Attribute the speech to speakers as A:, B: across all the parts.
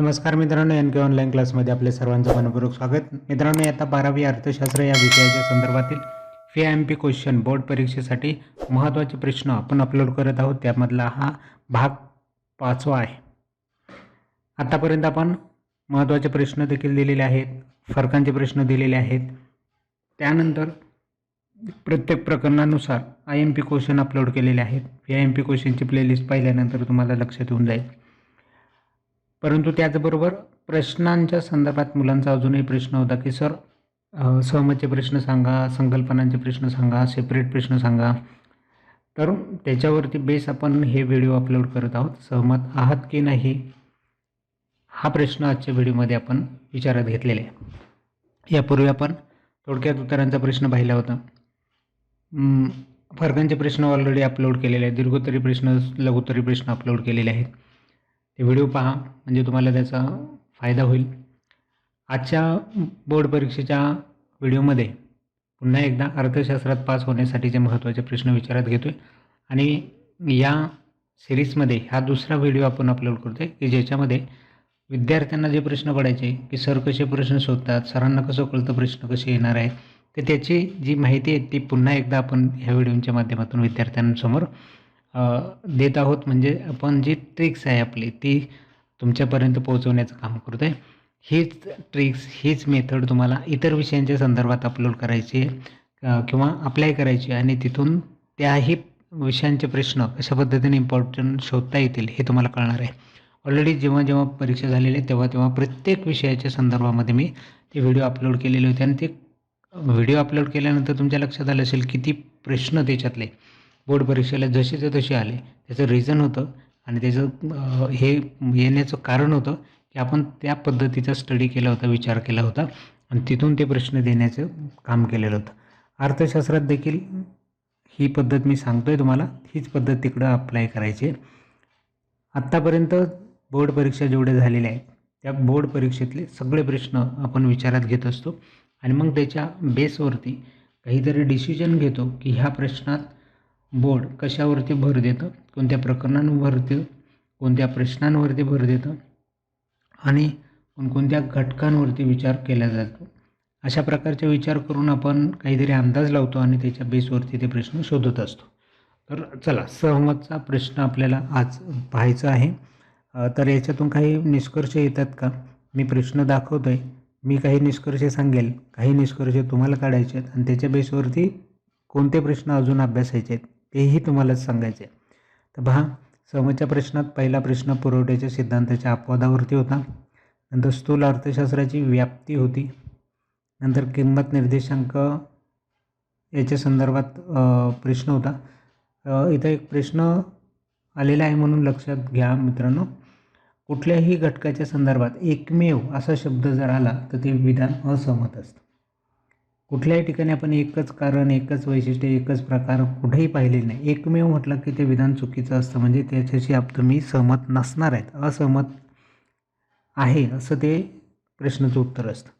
A: नमस्कार मित्रांनो एन के ऑनलाईन क्लासमध्ये आपले सर्वांचं मनपूर्वक स्वागत. मित्रांनो आता बारावी अर्थशास्त्र या विषयाच्या संदर्भातील फी एम पी क्वेश्चन बोर्ड परीक्षेसाठी महत्त्वाचे प्रश्न आपण अपलोड करत आहोत. त्यामधला हा भाग पाचवा आहे. आत्तापर्यंत आपण महत्त्वाचे प्रश्न देखील दिलेले आहेत फरकांचे प्रश्न दिलेले आहेत. त्यानंतर प्रत्येक प्रकरणानुसार I M P question upload केलेले आहेत. व्ही आय एम पी क्वेश्चनची प्लेलिस्ट पाहिल्यानंतर तुम्हाला लक्षात येऊन जाईल. परंतु त्याचबरोबर प्रश्नांच्या संदर्भात मुलांचा अजूनही प्रश्न होता की सर सहमतचे प्रश्न सांगा संकल्पनांचे प्रश्न सांगा सेपरेट प्रश्न सांगा. तर त्याच्यावरती बेस आपण हे व्हिडिओ अपलोड करत आहोत. सहमत आहात की नाही हा प्रश्न आजच्या व्हिडिओमध्ये आपण विचारात घेतलेला आहे. यापूर्वी आपण थोडक्यात उत्तरांचा प्रश्न पाहिला होता. फरकांचे प्रश्न ऑलरेडी अपलोड केलेले आहेत. दीर्घोत्तरी प्रश्न लघुत्तरी प्रश्न अपलोड केलेले आहेत. ते व्हिडिओ पहा म्हणजे तुम्हाला त्याचा फायदा होईल. आजच्या बोर्ड परीक्षेच्या व्हिडिओमध्ये पुन्हा एकदा अर्थशास्त्रात पास होण्यासाठीचे महत्त्वाचे प्रश्न विचारात घेतो आहे आणि या सिरीजमध्ये हा दुसरा व्हिडिओ आपण अपलोड करतो आहे की ज्याच्यामध्ये विद्यार्थ्यांना जे प्रश्न पडायचे की सर कसे प्रश्न शोधतात सरांना कसं कळतं प्रश्न कसे येणार आहे तर त्याची जी माहिती आहे ती पुन्हा एकदा आपण ह्या व्हिडिओच्या माध्यमातून विद्यार्थ्यांसमोर देत आहोत म्हणजे आपण जी ट्रिक्स आहे आपली ती तुमच्यापर्यंत पोहोचवण्याचं काम करतो आहे हीच ट्रिक्स हीच मेथड तुम्हाला इतर विषयांच्या संदर्भात अपलोड करायची आहे किंवा अप्लाय करायची आहे आणि तिथून त्याही विषयांचे प्रश्न कशा पद्धतीने इम्पॉर्टंट शोधता येतील हे तुम्हाला कळणार आहे. ऑलरेडी जेव्हा जेव्हा परीक्षा झालेली आहे तेव्हा तेव्हा प्रत्येक विषयाच्या संदर्भामध्ये मी ते व्हिडिओ अपलोड केलेले होते आणि ते व्हिडिओ अपलोड केल्यानंतर तुमच्या लक्षात आलं असेल किती प्रश्न त्याच्यातले बोर्ड परीक्षेला जसेच्या तसे आले. त्याचं रिझन होतं आणि त्याचं हे येण्याचं कारण होतं की आपण त्या पद्धतीचा स्टडी केला होता विचार केला होता आणि तिथून ते प्रश्न देण्याचं काम केलेलं होतं. अर्थशास्त्रात देखील ही पद्धत मी सांगतो आहे तुम्हाला. हीच पद्धत तिकडं अप्लाय करायची आहे. आत्तापर्यंत बोर्ड परीक्षा जेवढ्या झालेल्या आहेत त्या बोर्ड परीक्षेतले सगळे प्रश्न आपण विचारात घेत असतो. आणि मग त्याच्या बेसवरती काहीतरी डिसिजन घेतो की ह्या प्रश्नात बोर्ड कशावरती भर देतं? कोणत्या प्रकरणांवर देतं कोणत्या प्रश्नांवरती भर देतं? आणि कोणकोणत्या घटकांवरती विचार केला जातो? अशा प्रकारचे विचार करून आपण काहीतरी अंदाज लावतो आणि त्याच्या बेसवरती ते प्रश्न शोधत असतो. तर चला सहमतचा प्रश्न आपल्याला आज पाहायचा आहे. तर याच्यातून काही निष्कर्ष येतात का? मी प्रश्न दाखवतो आहे मी काही निष्कर्ष सांगेल. काही निष्कर्ष तुम्हाला काढायचे आहेत. आणि त्याच्या बेसवरती कोणते प्रश्न अजून अभ्यासायचे आहेत? तेही तुम्हालाच सांगायचे आहे. तर पहा समोरच्या प्रश्नात पहिला प्रश्न पुरवठ्याच्या सिद्धांताच्या अपवादावरती होता. नंतर स्थूल अर्थशास्त्राची व्याप्ती होती. नंतर किंमत निर्देशांक याच्या संदर्भात प्रश्न होता. इथं एक प्रश्न आलेला आहे म्हणून लक्षात घ्या मित्रांनो. कुठल्याही घटकाच्या संदर्भात एकमेव असा शब्द जर आला तर ते विधान असहमत असतं. कुठल्याही ठिकाणी आपण एकच कारण एकच वैशिष्ट्य एकच प्रकार कुठेही पाहिले नाही. एकमेव म्हटलं की ते विधान चुकीचं असतं. म्हणजे त्याच्याशी आप तुम्ही सहमत नसणार आहेत. असहमत आहे असं ते प्रश्नाचं उत्तर असतं.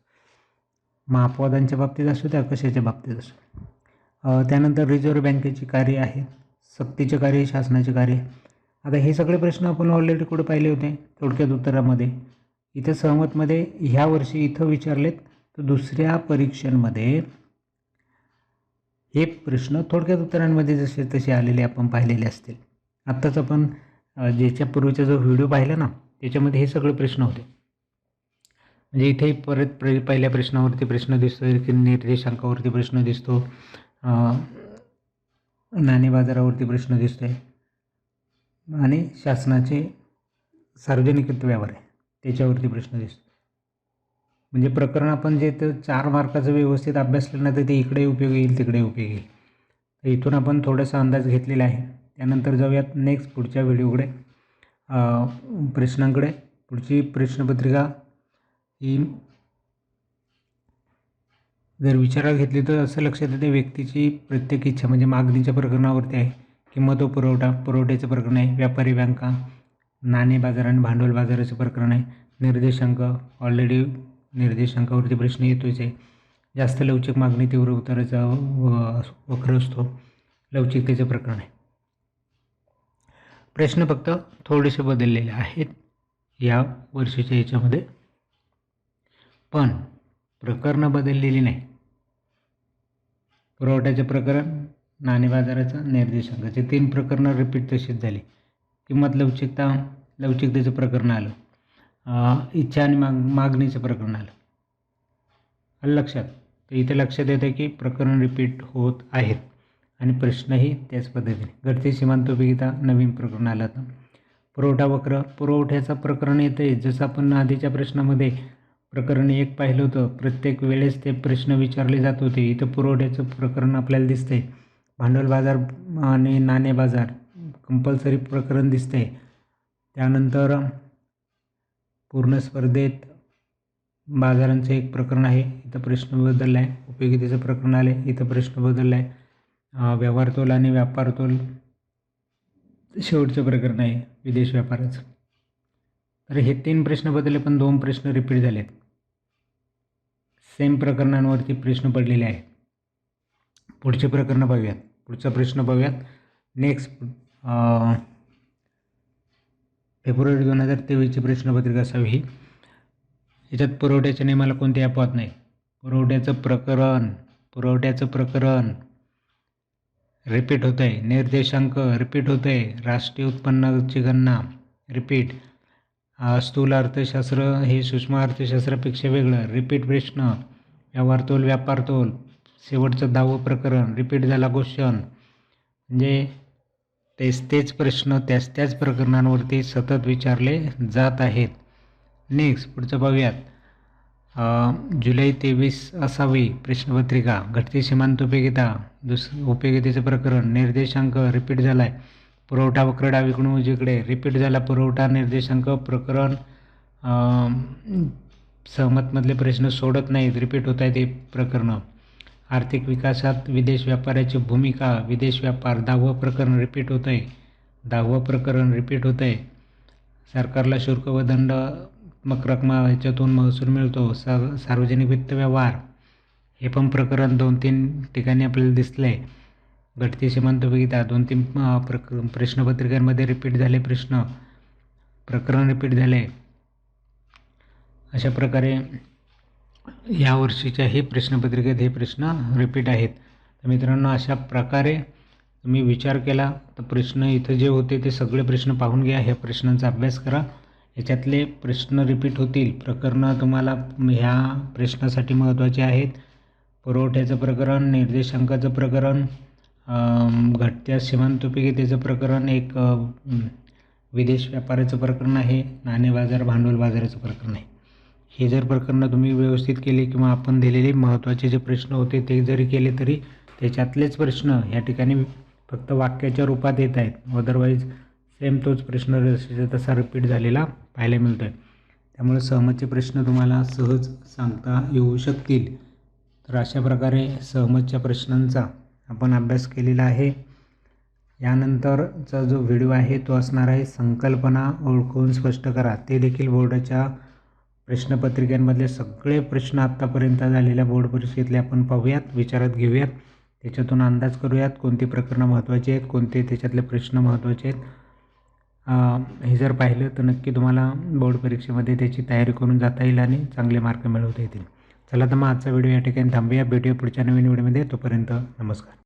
A: मग अपवादांच्या बाबतीत असू त्या कशाच्या बाबतीत असू त्यानंतर रिझर्व्ह बँकेची कार्य आहे. सक्तीचे कार्य शासनाचे कार्य. आता हे सगळे प्रश्न आपण ऑलरेडी कुठे पाहिले होते? थोडक्यात उत्तरामध्ये. इथं सहमतमध्ये ह्या वर्षी इथं विचारलेत. तर दुसऱ्या परीक्षांमध्ये हे प्रश्न थोडक्यात उत्तरांमध्ये जसे तसे आलेले आपण पाहिलेले असतील. आत्ताच आपण ज्याच्या पूर्वीचा जो व्हिडिओ पाहिला ना त्याच्यामध्ये हे सगळे प्रश्न होते. म्हणजे इथे परत प्र पहिल्या प्रश्नावरती प्रश्न दिसतो की निर्देशांकावरती प्रश्न दिसतो नाणे बाजारावरती प्रश्न दिसतो आहे आणि शासनाचे सार्वजनिक व्यवहार आहे त्याच्यावरती प्रश्न दिसतो म्हणजे प्रकरण आपण जे तर चार मार्काचं व्यवस्थित अभ्यासलं ना तर ते इकडे उपयोग येईल तिकडे उपयोगी येईल. तर इथून आपण थोडासा अंदाज घेतलेला आहे. त्यानंतर जाऊयात नेक्स्ट पुढच्या व्हिडिओकडे. प्रश्नांकडे. पुढची प्रश्नपत्रिका ही जर विचारात घेतली तर असं लक्षात येते व्यक्तीची प्रत्येक इच्छा म्हणजे मागणीच्या प्रकरणावरती आहे किंमत व पुरवठा पुरवठ्याचं प्रकरण आहे व्यापारी बँका नाणे बाजार आणि भांडवल बाजाराचं प्रकरण आहे निर्देशांक ऑलरेडी निर्देशांकावरती प्रश्न येतोच आहे जास्त लवचिक मागणी तीव्र उताराचा व- वक्र असतो. लवचिकतेचं प्रकरण आहे. प्रश्न फक्त थोडेसे बदललेले आहेत या वर्षीच्या याच्यामध्ये. पण प्रकरणं बदललेली नाही. पुरवठ्याचे प्रकरण नाणे बाजाराचं निर्देशांकाचे तीन प्रकरणं रिपीट तशीच झाली. किंमत लवचिकता लवचिकतेचं प्रकरण आलं. इच्छा आणि माग मागणीचं प्रकरण आलं. आलं लक्षात? तर इथे लक्षात येतं की प्रकरण रिपीट होत आहेत. आणि प्रश्नही त्याच पद्धतीने. घटती सीमांतोपयोगिता नवीन प्रकरण आलं होतं. पुरवठा वक्र पुरवठ्याचं प्रकरण येतं आहे जसं आपण आधीच्या प्रश्नामध्ये प्रकरण एक पाहिलं होतं प्रत्येक वेळेस ते प्रश्न विचारले जात होते. इथं पुरवठ्याचं प्रकरण आपल्याला दिसतंय. भांडवल बाजार आणि नाणे बाजार कंपल्सरी प्रकरण दिसतंय. त्यानंतर पूर्ण स्पर्धेत बाजारांचं एक प्रकरण आहे. इथं प्रश्न बदलला आहे उपयोगितेचं प्रकरण आले इथं प्रश्न बदलला आहे व्यवहार तोल आणि व्यापार तोल शेवटचं प्रकरण आहे विदेश व्यापाराचं. तर हे तीन प्रश्न बदलले पण दोन प्रश्न रिपीट झालेत. सेम प्रकरणांवरती प्रश्न पडलेले आहेत. पुढचे प्रकरण बघूयात. पुढचा प्रश्न बघूयात. नेक्स्ट फेब्रुवारी दोन हजार तेवीसची प्रश्नपत्रिका असावी ही याच्यात पुरवठ्याच्या नियमाला कोणते अपवाद नाही? पुरवठ्याचं प्रकरण पुरवठ्याचं प्रकरण. रिपीट होतं आहे निर्देशांक रिपीट होतं आहे राष्ट्रीय उत्पन्नाची गणना रिपीट. स्थूल अर्थशास्त्र हे सूक्ष्म अर्थशास्त्रापेक्षा वेगळं. रिपीट प्रश्न व्यवहार तोल व्यापार तोल. शेवटचं दहावं प्रकरण रिपीट झाला क्वेश्चन. म्हणजे तेच तेच प्रश्न त्याच त्याच प्रकरणांवरती सतत विचारले जात आहेत. नेक्स्ट पुढचं पाहूयात जुलै तेवीस असावी प्रश्नपत्रिका. घटती सीमांत उपयोगिता. दुस उपयोगितेचं प्रकरण. निर्देशांक रिपीट झाला आहे पुरवठा वक्रडा डावीकडून उजवीकडे. रिपीट झाला पुरवठा निर्देशांक प्रकरण सहमतमधले प्रश्न सोडत नाहीत. रिपीट होत आहेत ते प्रकरणं. आर्थिक विकासात विदेश व्यापाराची भूमिका विदेश व्यापार दहावं प्रकरण रिपीट होतं आहे दहावं प्रकरण रिपीट होतं आहे सरकारला शुल्क व दंडात्मक रकमा ह्याच्यातून महसूल मिळतो सा सार्वजनिक वित्त व्यवहार. हे पण प्रकरण दोन तीन ठिकाणी आपल्याला दिसलं आहे घटती सीमांत उपयोगिता दोन तीन प्रक प्रश्नपत्रिकांमध्ये रिपीट झाले प्रश्न. प्रकरण रिपीट झाले. अशा प्रकारे या वर्षीच्या हे प्रश्नपत्रिकेत हे प्रश्न रिपीट आहेत. तर मित्रांनो अशा प्रकारे तुम्ही विचार केला तर प्रश्न इथं जे होते ते सगळे प्रश्न पाहून घ्या. ह्या प्रश्नांचा अभ्यास करा. याच्यातले प्रश्न रिपीट होतील. प्रकरणं तुम्हाला ह्या प्रश्नासाठी महत्त्वाचे आहेत. पुरवठ्याचं प्रकरण निर्देशांकाचं प्रकरण घटत्या सीमांतोपिकेतेचं प्रकरण एक विदेश व्यापाराचं प्रकरण आहे. नाणे बाजार भांडवल बाजाराचं प्रकरण आहे. हे जर प्रकरणं तुम्ही व्यवस्थित केले किंवा आपण दिलेले महत्त्वाचे जे प्रश्न होते ते जरी केले तरी त्याच्यातलेच प्रश्न या ठिकाणी फक्त वाक्याच्या रूपात येत आहेत. अदरवाईज सेम तोच प्रश्न जसा तसा रिपीट झालेला पाहायला मिळतो आहे त्यामुळे सहमतचे प्रश्न तुम्हाला सहज सांगता येऊ शकतील. तर अशा प्रकारे सहमतच्या प्रश्नांचा आपण अभ्यास केलेला आहे. यानंतरचा जो व्हिडिओ आहे तो असणार आहे संकल्पना ओळखून स्पष्ट करा. ते देखील बोर्डाच्या प्रश्नपत्रिकांमधले सगळे प्रश्न आत्तापर्यंत झालेल्या बोर्ड परीक्षेतले आपण पाहूयात विचारात घेऊयात. त्याच्यातून अंदाज करूयात कोणती प्रकरणं महत्त्वाची आहेत कोणते त्याच्यातले प्रश्न महत्त्वाचे आहेत. हे जर पाहिलं तर नक्की तुम्हाला बोर्ड परीक्षेमध्ये त्याची तयारी करून जाता येईल आणि चांगले मार्क मिळवता येतील. चला तर मग आजचा व्हिडिओ या ठिकाणी थांबूया. भेटूया पुढच्या नवीन व्हिडिओमध्ये. तोपर्यंत नमस्कार.